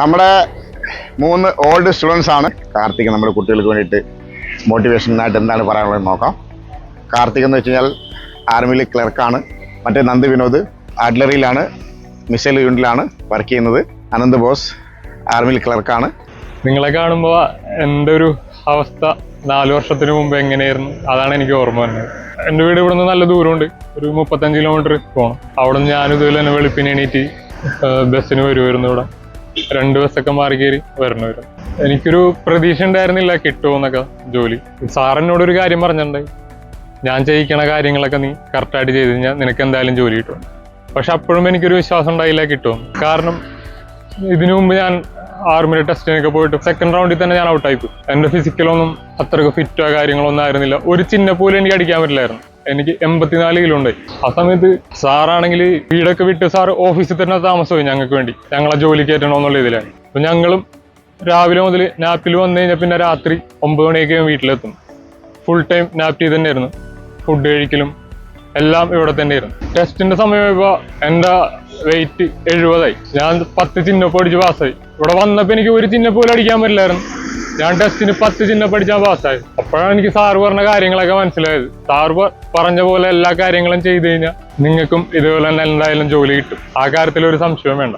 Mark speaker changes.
Speaker 1: നമ്മുടെ മൂന്ന് old students ആണ്. കാർത്തിക് നമ്മുടെ കുട്ടികൾക്ക് വേണ്ടിയിട്ട് മോട്ടിവേഷനായിട്ട് എന്താണ് പറയാനുള്ളത് നോക്കാം. കാർത്തിക് എന്ന് വെച്ച് കഴിഞ്ഞാൽ ആർമിയിലെ ക്ലർക്കാണ് മറ്റേ നന്ദി വിനോദ് ആഡ്ലറിയിലാണ് മിസൈൽ യൂണിറ്റിലാണ് വർക്ക് ചെയ്യുന്നത്. അനന്ത് ബോസ് ആർമിയിൽ ക്ലർക്കാണ്
Speaker 2: നിങ്ങളെ കാണുമ്പോൾ എന്റെ ഒരു അവസ്ഥ? നാല് വർഷത്തിന് മുമ്പ് എങ്ങനെയായിരുന്നു? അതാണ് എനിക്ക് ഓർമ്മ വന്നത് എന്റെ വീട് ഇവിടെ നിന്ന് നല്ല ദൂരമുണ്ട്. ഒരു മുപ്പത്തഞ്ച് കിലോമീറ്റർ പോകണം അവിടെ നിന്ന് ഞാനിതുപോലെ തന്നെ വെളുപ്പിന് എണീറ്റ് ബസ്സിന് വരുമായിരുന്നു ഇവിടെ. രണ്ട് ബസ്സൊക്കെ മാറി കയറി വരണ വരും എനിക്കൊരു പ്രതീക്ഷ ഉണ്ടായിരുന്നില്ല കിട്ടുമെന്നൊക്കെ ജോലി. സാറിനോട് ഒരു കാര്യം പറഞ്ഞിട്ടുണ്ടായി ഞാൻ ചെയ്യിക്കണ കാര്യങ്ങളൊക്കെ നീ കറക്റ്റായിട്ട് ചെയ്ത് കഴിഞ്ഞാൽ നിനക്ക് എന്തായാലും ജോലി കിട്ടും. പക്ഷെ അപ്പോഴും എനിക്കൊരു വിശ്വാസം ഉണ്ടായില്ല കിട്ടും കാരണം ഇതിനു മുമ്പ് ഞാൻ ആർമിയുടെ ടെസ്റ്റിനൊക്കെ പോയിട്ട് സെക്കൻഡ് റൗണ്ടിൽ തന്നെ ഞാൻ ഔട്ടായി പോയി. എന്റെ ഫിസിക്കലൊന്നും അത്രയ്ക്ക് ഫിറ്റോ കാര്യങ്ങളൊന്നും ആയിരുന്നില്ല. ഒരു ചിഹ്ന പോലും എനിക്ക് അടിക്കാൻ പറ്റില്ലായിരുന്നു. എനിക്ക് എൺപത്തിനാല് കിലോ ഉണ്ടായി ആ സമയത്ത് സാറാണെങ്കിൽ വീടൊക്കെ വിട്ട് സാർ ഓഫീസിൽ തന്നെ താമസമായി ഞങ്ങൾക്ക് വേണ്ടി. ഞങ്ങളെ ജോലി കയറ്റണോ എന്നുള്ള ഇതിലാണ്. അപ്പൊ ഞങ്ങളും രാവിലെ മുതൽ നാപ്പിൽ വന്നു കഴിഞ്ഞാൽ പിന്നെ രാത്രി ഒമ്പത് മണിയൊക്കെ വീട്ടിലെത്തും. ഫുൾ ടൈം നാപ്റ്റി തന്നെയായിരുന്നു. ഫുഡ് കഴിക്കലും എല്ലാം ഇവിടെ തന്നെയായിരുന്നു. ടെസ്റ്റിന്റെ സമയമായപ്പോ എന്റെ വെയിറ്റ് എഴുപതായി ഞാൻ പത്ത് ചിഹ്നപ്പ് അടിച്ച് പാസ്സായി ഇവിടെ വന്നപ്പോ എനിക്ക് ഒരു ചിഹ്നം പോലും അടിക്കാൻ പറ്റില്ലായിരുന്നു. ഞാൻ ടെസ്റ്റിന് പത്ത് ചിഹ്നപ്പ് അടിച്ചാൽ പാസ്സായി അപ്പോഴാണ് എനിക്ക് സാറ് പറഞ്ഞ കാര്യങ്ങളൊക്കെ മനസ്സിലായത്. സാറ് പറഞ്ഞ പോലെ എല്ലാ കാര്യങ്ങളും ചെയ്തു കഴിഞ്ഞാൽ നിങ്ങൾക്കും ഇതുപോലെ തന്നെ എന്തായാലും ജോലി കിട്ടും. ആ കാര്യത്തിൽ ഒരു സംശയവും വേണ്ട.